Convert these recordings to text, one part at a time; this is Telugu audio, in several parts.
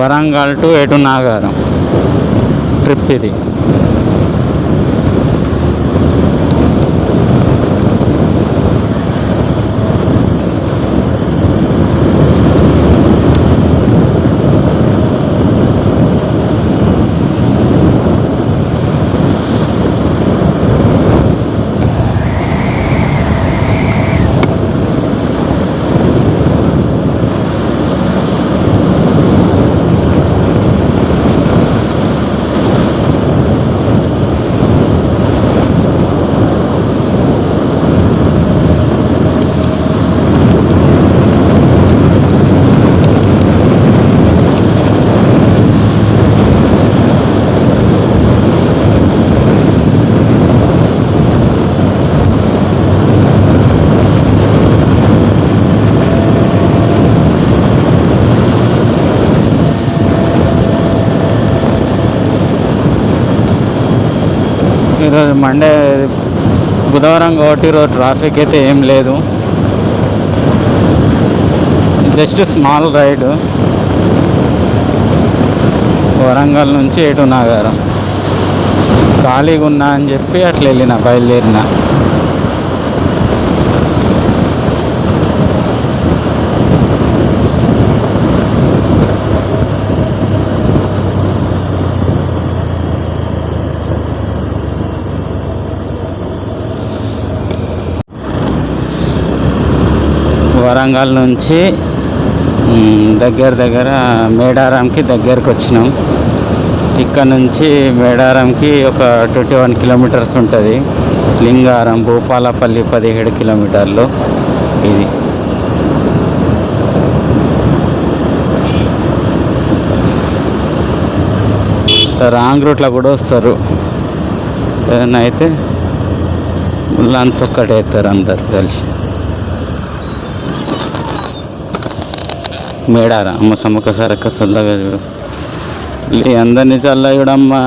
వరంగల్ టు ఎటు నాగారం? ట్రిప్ ఇది. ఈరోజు మండే బుధవారం కాబట్టి ఈరోజు ట్రాఫిక్ అయితే ఏం లేదు. జస్ట్ స్మాల్ రైడ్ వరంగల్ నుంచి ఎటు నాగారం. ఖాళీగా ఉన్నా అని చెప్పి అట్లా వెళ్ళిన బయలుదేరిన. వరంగల్ నుంచి దగ్గర దగ్గర మేడారంకి దగ్గరకు వచ్చినాం ఇక్కడ నుంచి మేడారంకి ఒక ట్వంటీ వన్ కిలోమీటర్స్ ఉంటుంది. లింగారం భూపాలపల్లి పదిహేడు కిలోమీటర్లు ఇది. రాంగ్ రూట్లో కూడా వస్తారు. ఏదైనా అయితే ముళ్ళంతా ఒక్కటే అవుతారు అందరు కలిసి. మేడార అమ్మ సమ్మక్క సారక్క సల్లగా చూడు లే అందరినీ చల్ల చూడమ్మా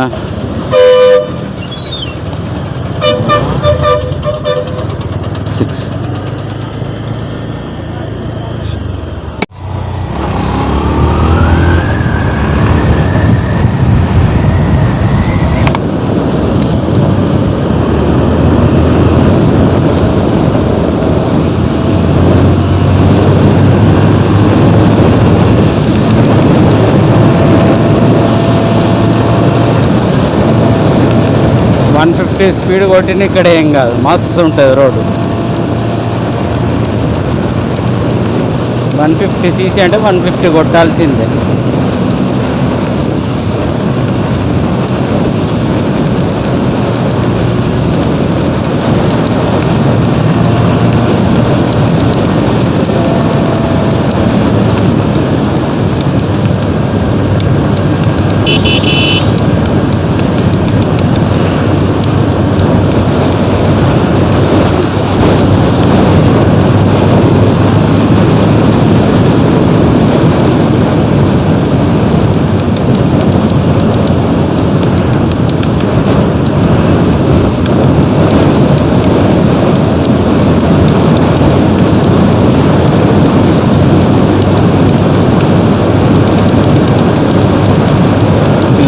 వన్ ఫిఫ్టీ స్పీడ్ కొట్టిన ఇక్కడ ఏం కాదు. మస్తు ఉంటుంది రోడ్డు. వన్ ఫిఫ్టీ సీసీ అంటే వన్ ఫిఫ్టీ కొట్టాల్సిందే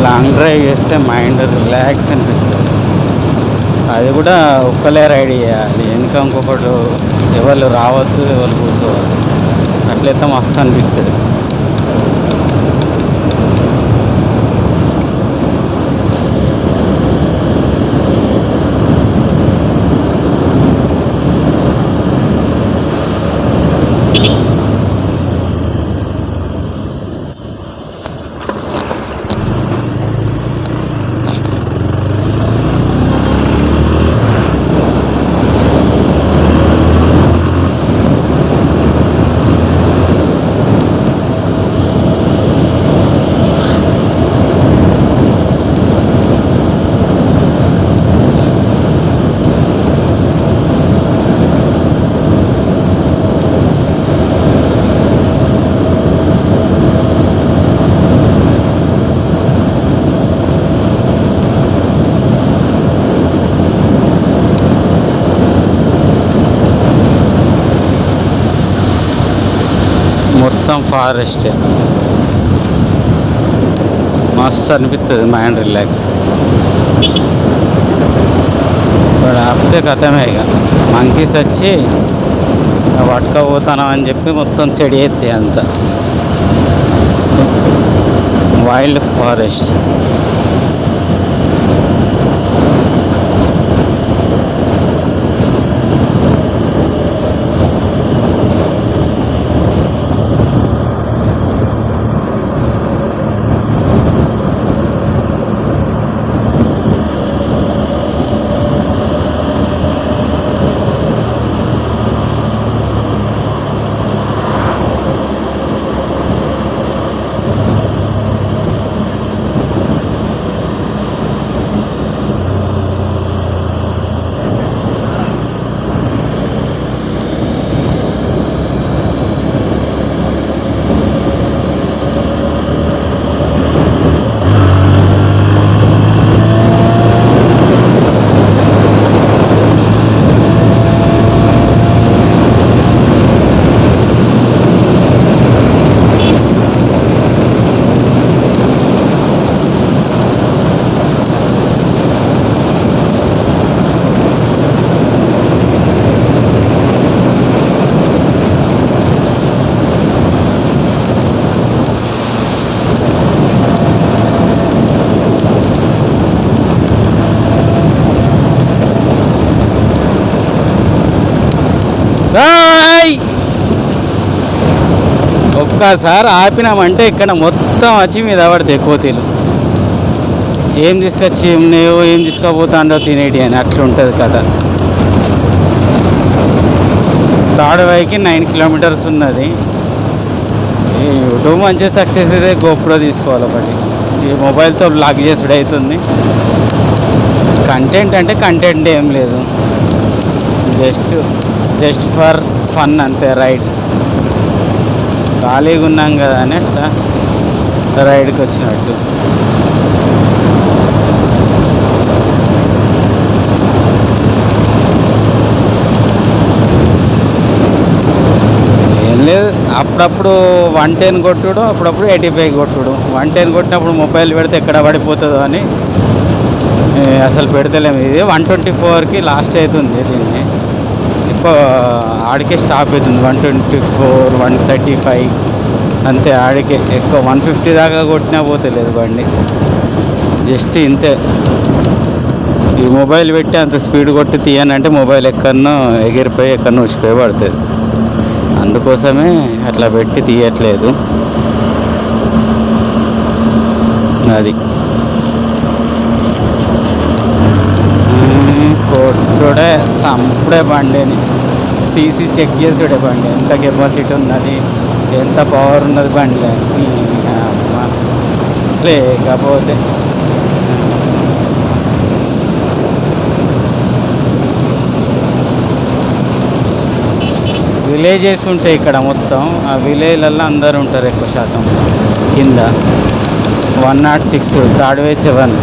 లాంగ్ డ్రైవ్ చేస్తే మైండ్ రిలాక్స్ అనిపిస్తుంది అది కూడా ఒక్కలే రైడ్ చేయాలి. వెనుక ఇంకొకటి ఎవరు రావద్దు ఎవరు కూర్చోవద్దు. అట్లయితే మస్తు అనిపిస్తుంది మొత్తం ఫారెస్టే. మస్తు అనిపిస్తుంది మైండ్ రిలాక్స్. ఇక్కడ ఆపితే కథమే ఇక. మంకీస్ వచ్చి పట్టుకపోతాను అని చెప్పి మొత్తం సెడి ఎత్తే అంత. Wild forest. ఒక్కసారి ఆపినామంటే ఇక్కడ మొత్తం వచ్చి మీద పడతాయి కోతీలు ఏం తీసుకొచ్చి నువ్వు ఏం తీసుకుపోతాండో తినేటి అని అట్లుంటుంది కదా తాడువైకి నైన్ కిలోమీటర్స్ ఉన్నది. ఈ యూట్యూబ్ మంచిగా సక్సెస్ అయితే గోప్రో తీసుకోవాలి ఒకటి. ఈ మొబైల్తో బ్లాక్ చేసుడు అవుతుంది కంటెంట్ అంటే కంటెంట్ ఏం లేదు. జస్ట్ జస్ట్ ఫర్ ఫన్ అంతే రైట్ ఖాళీగా ఉన్నాం కదా అని అట్లా రైడ్కి వచ్చినట్టు. ఏం లేదు అప్పుడప్పుడు వన్ టెన్ కొట్టుడు అప్పుడప్పుడు ఎయిటీ ఫైవ్ కొట్టుడు. వన్ టెన్ కొట్టినప్పుడు మొబైల్ పెడితే ఎక్కడ పడిపోతుందో అని అసలు పెడతలేము ఇది వన్ ట్వంటీ ఫోర్కి లాస్ట్ అవుతుంది దీన్ని. ఆడికే స్టాప్ అవుతుంది. One twenty four one thirty five అంతే ఆడికే ఎక్కువ. వన్ ఫిఫ్టీ దాకా కొట్టినా పోతలేదు బండి. జస్ట్ ఇంతే. ఈ మొబైల్ పెట్టి అంత స్పీడ్ కొట్టి తీయనంటే మొబైల్ ఎక్కడనో ఎగిరిపోయి ఎక్కడనో ఉచిపోయి పడుతుంది. అందుకోసమే అట్లా పెట్టి తీయట్లేదు. అది. కొట్టుడే సంపుడే బండిని. సీసీ చెక్ చేసుడే బండి. ఎంత కెపాసిటీ ఉన్నది? ఎంత పవర్ ఉన్నది బండిలో లేకపోతే విలేజెస్ ఉంటాయి ఇక్కడ మొత్తం ఆ విలేజ్లలో అందరు ఉంటారు ఎక్కువ శాతం. కింద. One nought six third way seven.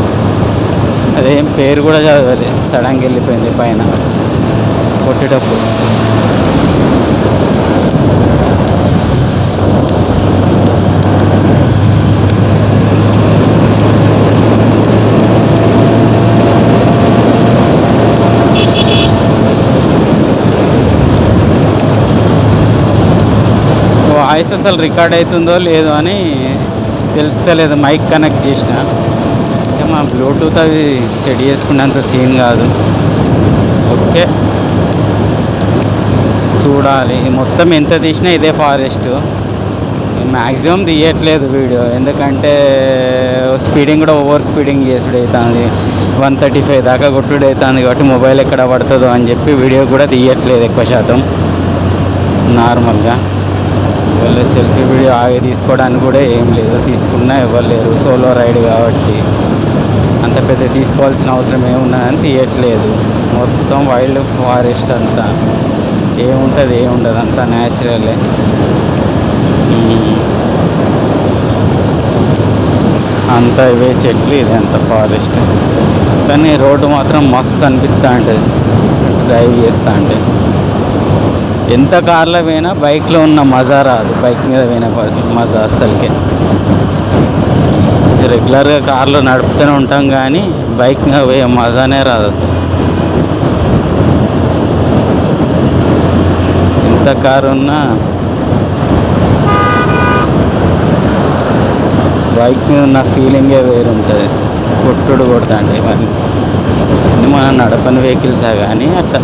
అదేం పేరు కూడా చదవలేదు. సడన్గా వెళ్ళిపోయింది పైన. కొట్టేటప్పుడు. వాయిస్ అసలు రికార్డ్ అవుతుందో లేదో అని తెలుస్తలేదు. మైక్ కనెక్ట్ చేసిన. ఇంకా మా బ్లూటూత్ అవి సెట్ చేసుకున్నంత సీన్ కాదు. ఓకే. చూడాలి. మొత్తం ఎంత తీసినా ఇదే ఫారెస్ట్. మ్యాక్సిమం తీయట్లేదు వీడియో. ఎందుకంటే స్పీడింగ్ కూడా ఓవర్ స్పీడింగ్ చేసుడు అవుతుంది వన్ థర్టీ ఫైవ్ దాకా కొట్టుడు అవుతుంది కాబట్టి మొబైల్ ఎక్కడ పడుతుందో అని చెప్పి వీడియో కూడా తీయట్లేదు ఎక్కువ శాతం. నార్మల్గా. వాళ్ళు సెల్ఫీ వీడియో ఆగి తీసుకోవడానికి కూడా ఏం లేదు. తీసుకున్నా ఎవరు లేరు. సోలో రైడ్ కాబట్టి. అంత పెద్ద తీసుకోవాల్సిన అవసరం ఏమున్నదని తీయట్లేదు. మొత్తం వైల్డ్ ఫారెస్ట్ అంతా. ఏముంటుంది ఏముండదు అంతా న్యాచురలే అంతా ఇవే చెట్లు ఇది అంత ఫారెస్ట్ కానీ రోడ్డు మాత్రం మస్తు అనిపిస్తూ ఉంటుంది డ్రైవ్ చేస్తూ అంటే. ఎంత కార్లో పోయినా బైక్లో ఉన్న మజా రాదు. బైక్ మీద పోయిన మజా అస్సలకే. రెగ్యులర్గా కార్లో నడుపుతూనే ఉంటాం కానీ బైక్ మీద పోయే మజానే రాదు అసలు ఎంత కారు ఉన్నా బైక్ మీద ఉన్న ఫీలింగే వేరుంటుంది. కొట్టుడు కొడతా అంటే ఇవన్నీ మనం నడపని వెహికల్సా కానీ అట్లా.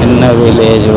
చిన్న విలేజు.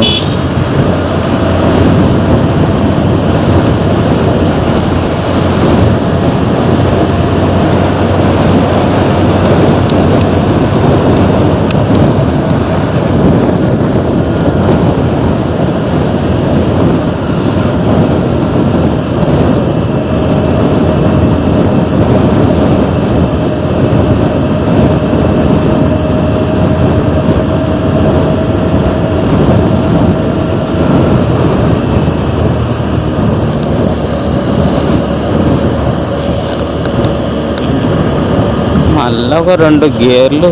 మళ్ళీ ఒక రెండు గేర్లు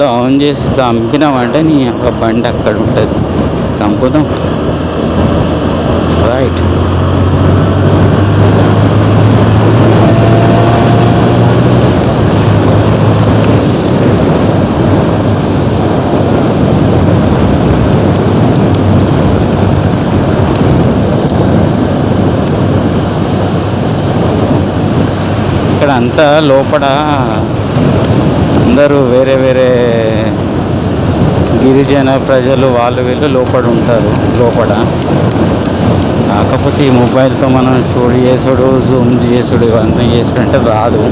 డౌన్ చేసి చంపినామంటే నీ ఒక బండి అక్కడ ఉంటుంది. చంపుదాం. రైట్. ఇక్కడ అంతా లోపల అందరూ వేరే వేరే గిరిజన ప్రజలు వాళ్ళు వీళ్ళు లోపల ఉంటారు లోపల. కాకపోతే ఈ మొబైల్తో మనం షూట్ చేసుడు జూమ్ చేసుడు ఇవన్నీ చేసుడు అంటే రాదు.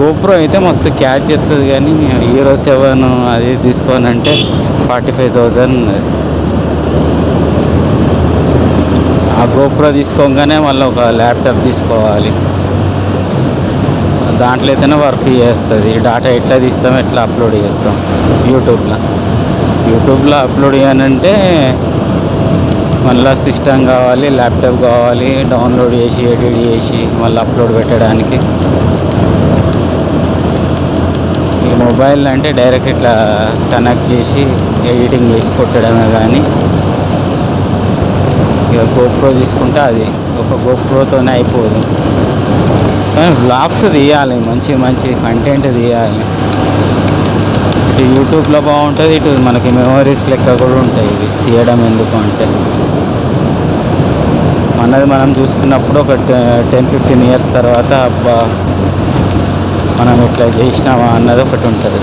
గోప్రో అయితే మస్తు క్యాచ్ చేస్తుంది కానీ హీరో సెవెన్ అది తీసుకోనంటే ఫార్టీ ఫైవ్ థౌజండ్ ఆ గోప్రో తీసుకోగానే మళ్ళీ ఒక ల్యాప్టాప్ తీసుకోవాలి. దాంట్లో అయితేనే వర్క్ చేస్తుంది. డాటా ఎట్లా తీస్తాం ఎట్లా అప్లోడ్ చేస్తాం? యూట్యూబ్లో యూట్యూబ్లో అప్లోడ్ చేయనంటే మళ్ళీ సిస్టమ్ కావాలి ల్యాప్టాప్ కావాలి డౌన్లోడ్ చేసి ఎడిట్ చేసి మళ్ళీ అప్లోడ్ పెట్టడానికి. ఈ మొబైల్ అంటే డైరెక్ట్ ఇట్లా కనెక్ట్ చేసి ఎడిటింగ్ చేసి కొట్టడమే కానీ ఇక గోప్రో తీసుకుంటే అది ఒక గోప్రోతోనే అయిపోదు. బ్లాగ్స్ తీయాలి మంచి మంచి కంటెంట్ తీయాలి. ఇటు యూట్యూబ్లో బాగుంటుంది ఇటు మనకి మెమరీస్ లెక్క కూడా ఉంటాయి ఇవి. తీయడం ఎందుకు అంటే. మనది మనం చూసుకున్నప్పుడు ఒక టెన్ ఫిఫ్టీన్ ఇయర్స్ తర్వాత అబ్బా మనం ఇట్లా చేసినామా అన్నది ఒకటి ఉంటుంది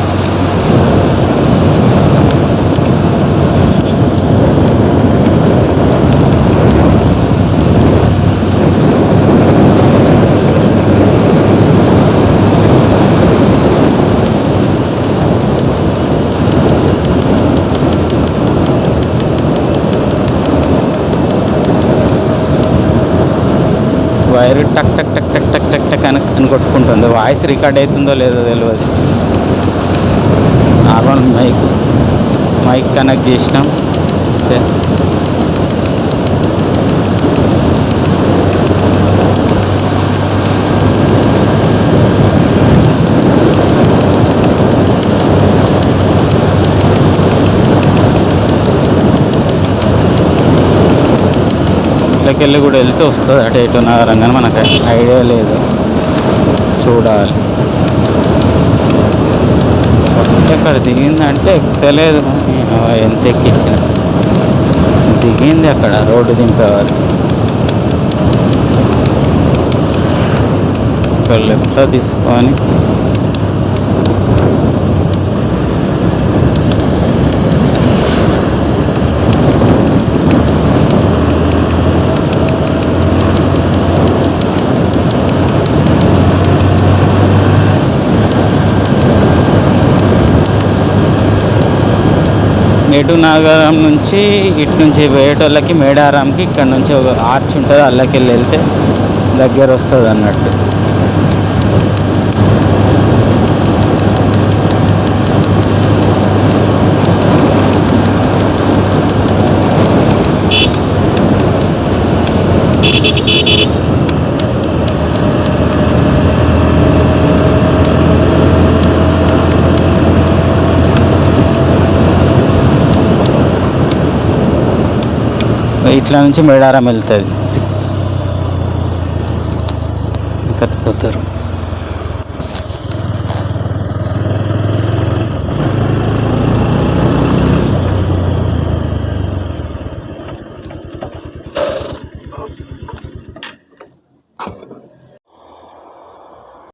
వైర్ టక్ టక్ టక్ టక్ టక్ టక్ టక్ అని అని కొట్టుకుంటుంది. వాయిస్ రికార్డ్ అవుతుందో లేదో తెలియదు నార్మల్ మైక్ మైక్ కనెక్ట్ చేసినాం. ఓకే. వెళ్ళి కూడా వెళ్తే వస్తుంది అటు ఇటు నగరం కానీ మనకు ఐడియా లేదు. చూడాలి. ఎక్కడ దిగిందంటే ఎక్కలేదు ఎంత ఎక్కించిన. దిగింది అక్కడ రోడ్డు దింపేవారు. ఇక్కడ లెఫ్ట్లో తీసుకొని ఎటు నగరం నుంచి ఇటు నుంచి పోయేటోళ్ళకి మేడారంకి ఇక్కడ నుంచి ఒక ఆర్చ్ ఉంటుంది అల్లకెళ్ళి వెళ్తే దగ్గర వస్తుంది అన్నట్టు. ఇట్లా నుంచి మేడారం వెళ్తుంది. ఇంకా పోతారు.